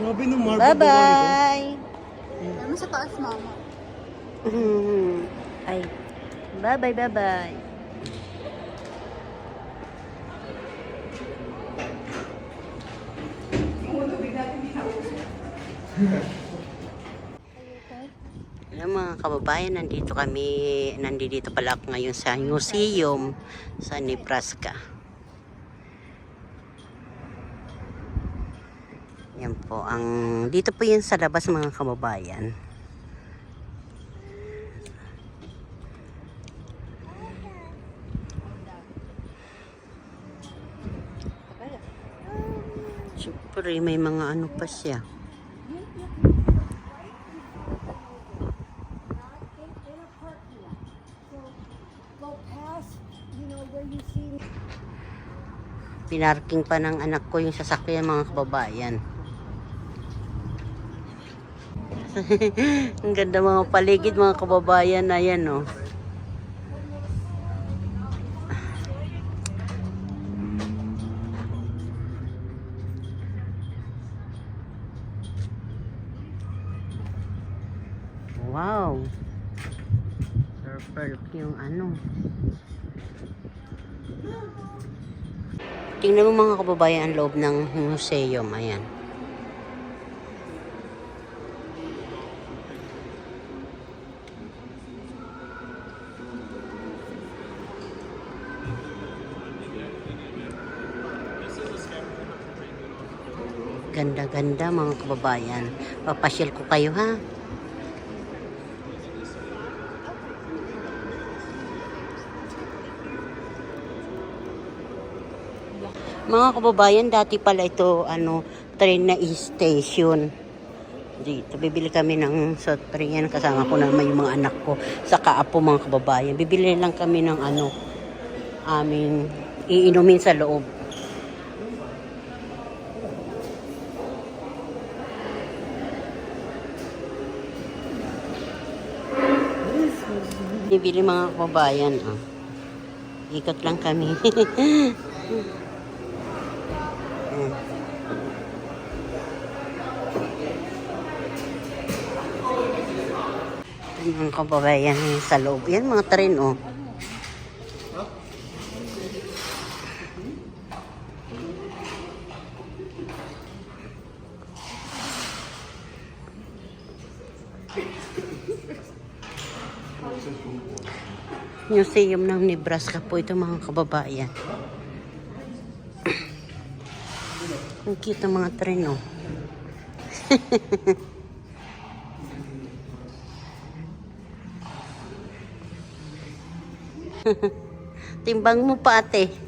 Grabe no, marble Bye-bye! Ano sa taas, mama? Ay, bye-bye, bye-bye. Alam mga kababayan, nandito kami, nandito pala ako ngayon sa museum sa Nebraska. Yan po, ang, dito po yan sa labas mga kababayan. Siyempre, may mga ano pa siya. Pinarking pa ng anak ko yung sasakyan mga kababayan. Ang ganda mga paligid mga kababayan na yan oh. Wow. Purple yung ano. Tingnan mo mga kababayan ang loob ng museum. Ayan. Ganda-ganda mga kababayan. Papasyal ko kayo ha. Mga kababayan, dati pala ito, ano, train na station. Dito, bibili kami ng train yan. Kasama ko naman yung mga anak ko. Sa kaapo mga kababayan. Bibili lang kami ng ano, aming iinumin sa loob. Bibili mga kababayan. Oh. Ikot lang kami. Mm. Yan mga kababayan sa loob. Yan mga tren oh. Museum ng Nebraska po ito mga kababayan. Ang cute mga tren, oh. Timbang mo pa, ate.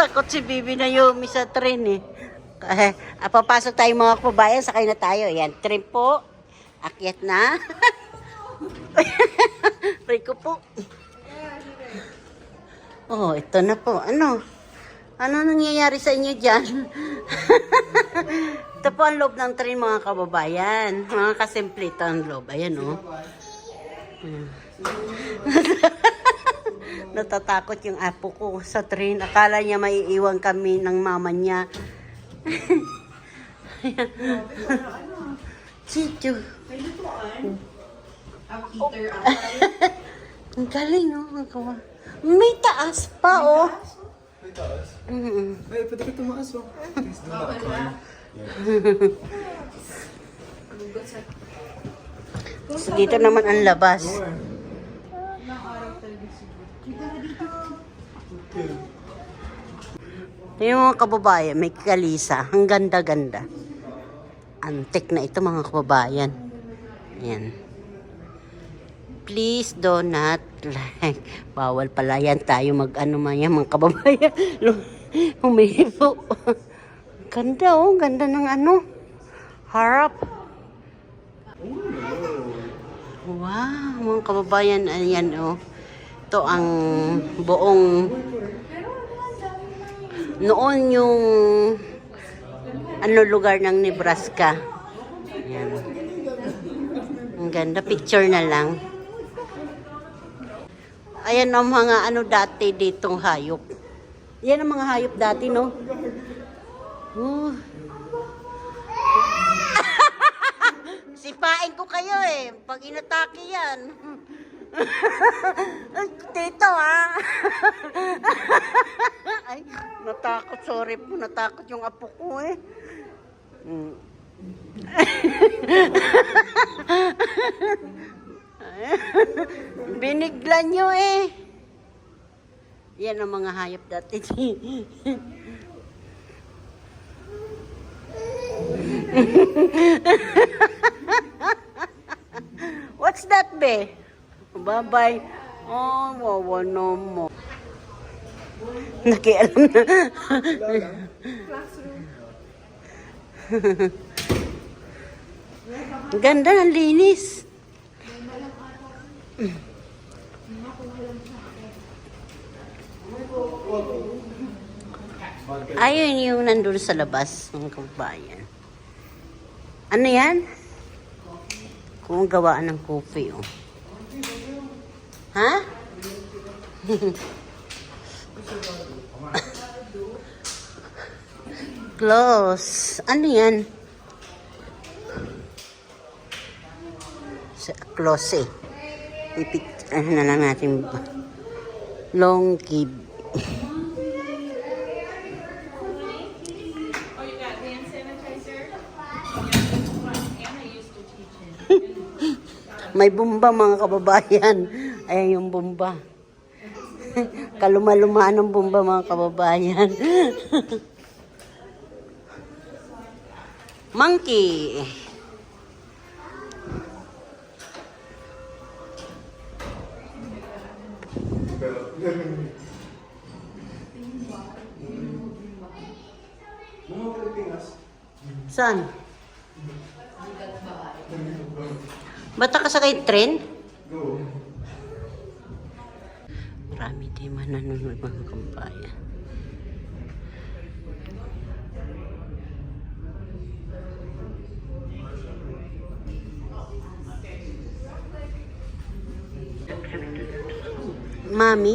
Takot si Bibi na Yumi sa tren, eh. Eh, ah, papasok tayo mga kababayan, sakay na tayo. Yan, tren po. Akyat na. Rico po. Oh, ito na po. Ano? Ano nangyayari sa inyo dyan? ito po ang loob ng train mga kababayan. Mga kasimplito ang loob. Ayan oh. Ayan. Natatakot yung apo ko sa train. Akala niya maiiwan kami ng mama niya. Chicho. Ang galing, no? Ang. May taas pa, oh. May taas. Mm. Ay, pwede ka tumaas oh. Please do not climb. So, dito naman ang labas. Yung mga kababayan, may kalisa. Ang ganda-ganda. Antik na ito mga kababayan. Ayan. Please do not like. Bawal pala yan tayo mag-ano man yan mga kababayan. Humihipo. Ganda oh. Ganda ng ano. Harap. Wow, mga kababayan, ayan oh. Ito ang buong noon yung ano lugar ng Nebraska. Ayan. Ang ganda, picture na lang. Ayan ang mga ano dati ditong hayop. Yan ang mga hayop dati, no? Oh. Sipain ko kayo eh, pag inatake yan. Tito ha. Ay, natakot, sorry po, natakot yung apo ko eh. Mm. Biniglan nyo eh. Yan ang mga hayop dati. What's that be? Bye-bye. Oh, wawa no mo. Nakialam na. Ang Ganda ng linis. Ayun yung nandun sa labas, mga kabayan. Ano yan? Kung gawaan ng coffee, oh. Ha? Close. Ano yan? Close eh. Ipit, ano na lang natin. Long it. May bomba mga kababayan. Ayan yung bomba. Kaluma-lumaan ng bomba mga kababayan. Monkey. Saan? Bata ka sa kay tren? Marami din man nanonood mga kababayan. Mami?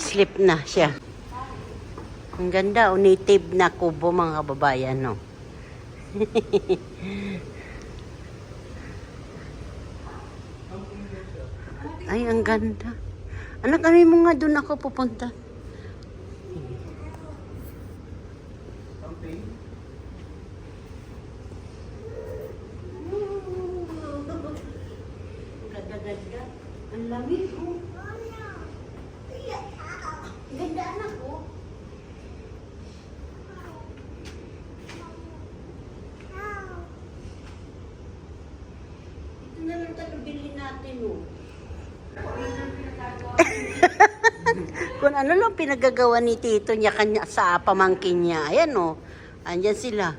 Sleep na siya. Ang ganda, o native na kubo mga kababayan, no? Ay, ang ganda. Anak, ano mo nga doon ako pupunta? Ganda-ganda. Ang lamig, oh. Ganda anak ko. Ito na lang talaga bilhin natin, oh. Kung ano lang pinagagawa ni Tito niya kanya sa pamangkin niya. Ayan, oh. Andyan sila.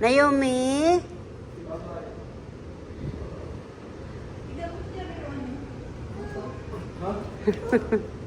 Naomi? Ayun